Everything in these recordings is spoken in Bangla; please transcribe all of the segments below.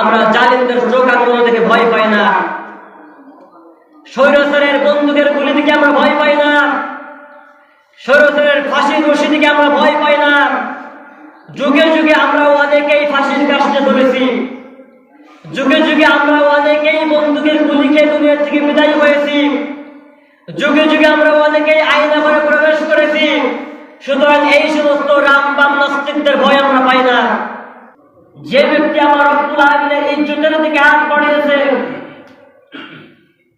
আমরা জালিমদের চোখ আক্রমণ থেকে ভয় পাই না। স্বৈরচরের বন্দুকের গুলি থেকে আমরা ভয় পাই না। স্বৈরচরের ফাঁসির রশি থেকে আমরা ভয় পাই না। যুগে যুগে আমরা অনেকেই ফাঁসির কাছে ধরেছি। যুগে যুগে আমরা অনেকেই বন্দুকের গুলি খেয়ে দুনিয়া থেকে বিদায় হয়েছি। যুগে যুগে আমরা অনেকেই আইনা করে প্রবেশ করেছি। সুতরাং এই সমস্ত রাম বাম নাস্তিকদের ভয় আমরা পাই না। যে ব্যক্তি আমার রব্বুল আলমিনের ইজ্জতের দিকে হাত পড়িয়েছে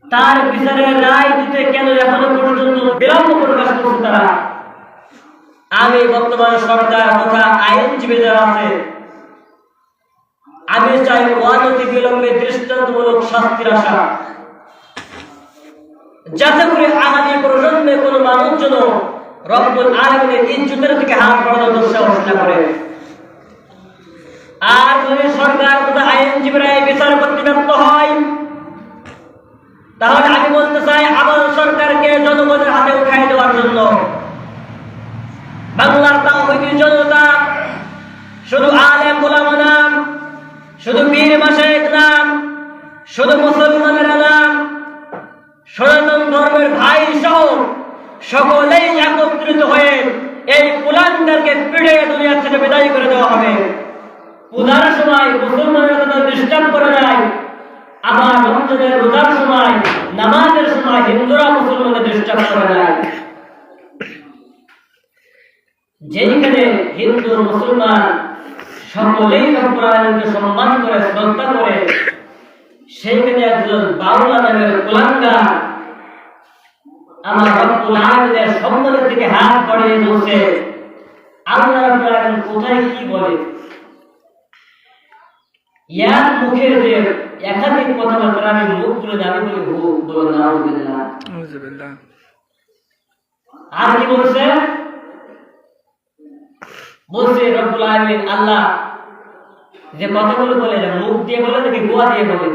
তার বিচারের রায় দিতে কেন এখনও পর্যন্ত বিলম্ব প্রকাশ করছে তারা? আমি বর্তমান সরকার তথা আইনজীবী যারা আছে আমি চাই ওয়ানতি বিলম্বে দৃষ্টান্তমূলক শাস্তির আশা। যাতে করে আগামী প্রজন্মে কোনো মানুষ যেন রব্বুল আলমিনের ইজ্জতের দিকে হাত বাড়ানোর দুঃসাহস না করে। আর যদি সরকার তথা আইনজীবীরা বিচার করতে হয়, তাহলে আমি বলতে চাই আমার সরকারকে জনগণের হাতে উঠাই দেওয়ার জন্য। বাংলার তাওহিদি জনতা শুধু আলেম গোলাম নাম, শুধু পীর মাসেক নাম, শুধু মুসলমানের নাম, সনাতন ধর্মের ভাই সহ সকলেই একত্রিত হয়ে এই কুলাঙ্গারকে পিড়ে দুনিয়া থেকে বিদায় করে দেওয়া হবে। পূজার সময় মুসলমানরা তাদের ডিস্টার্ব করে দেয় আবার রমজানের রোজার সময়, নামাজের সময় হিন্দুরা মুসলমানদের ডিস্টার্ব করে দেয় যেখানে হিন্দু, মুসলমান সকলেই আলামিনকে সম্মান করে, শ্রদ্ধা করে, সেইখানে একজন বাউলা নামের কুলাঙ্গার আমার রব্বুল সম্মানের দিকে হাত বাড়িয়ে বলছে, আল্লাহ কোথায় কি বলে? ইয়ার মুখের যে একাধিক কথাবার্তা আমি মুখ তুলে দাবি করি আর কি বলছে? বলছে রব্বুল আলামিন আল্লাহ যে কথাগুলো বলে মুখ দিয়ে বলে নাকি গোয়া দিয়ে বলে?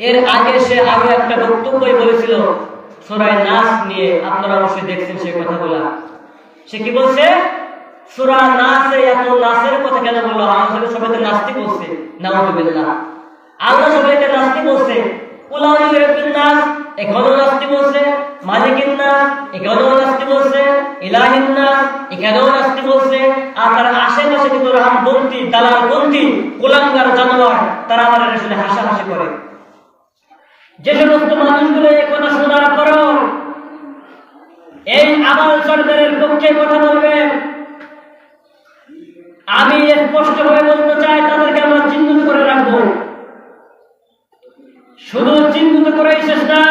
এর আগে সে আরও একটা বক্তব্যই বলেছিল সুরায় নাচ নিয়ে আপনারা অবশ্যই দেখছেন সেই কথাগুলো। সে কি বলছে? সুরা নাসে এত নাসের কথা কেন বলল? আমাদের সবাই তো নাস্তিক বলছে নাউজুবিল্লাহ। আল্লাহ সবাইকে নাস্তিক বলছে রাব্বিন নাস এখানেও নাস্তিক বলছে মালিকিন নাস এখানেও নাস্তিক বলছে ইলাহিন নাস এখানেও নাস্তিক বলছে আর তার আশেপাশে কিন্তু রামপন্থী, দালালপন্থী, কুলাঙ্গার জানোয়ার, তারা আমার আসলে হাসাহাসি করে। যে সমস্ত মানুষগুলো এই কথা শোনার পরও এই আবাল সরকারের পক্ষে কথা বলবে আমি স্পষ্ট করে বলতে চাই তাদেরকে আমরা চিহ্নিত করে রাখব। শুধু চিহ্নিত করে শেষ না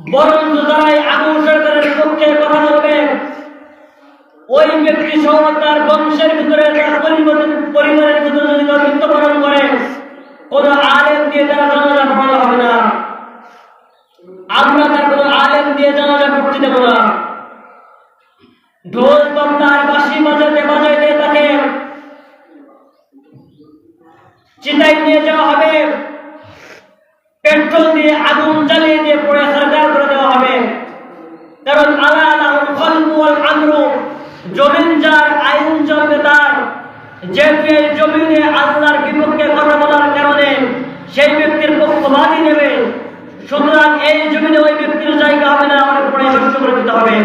বরং যারাই আগুন সরকারের পক্ষে কথা বলবে, ওই ব্যক্তি সহ তার বংশের ভিতরে তার পরিবারের ভিতরে যদি তারা মৃত্যুবরণ করে, কোন আলেম দিয়ে তারা জানাজা পড়ানো হবে না। আমরা তার কোনো আলেম দিয়ে জানাজা পড়তে দেব না। ঢোল তবলার চিতাই নিয়ে যাওয়া হবে। পেট্রোল দিয়ে আগুন জ্বালিয়ে দিয়ে পড়ে সরকার করে দেওয়া হবে। কারণ আলা আলাহুল আমরু, জমিন যার আইন চলবে যে জমিনে আল্লাহর বিপক্ষে কথা বলার কারণে সেই ব্যক্তির পক্ষবাদী নেবে। সুতরাং এই জমিনে ব্যক্তির জায়গা হবে না অনেক পরে করে দিতে হবে।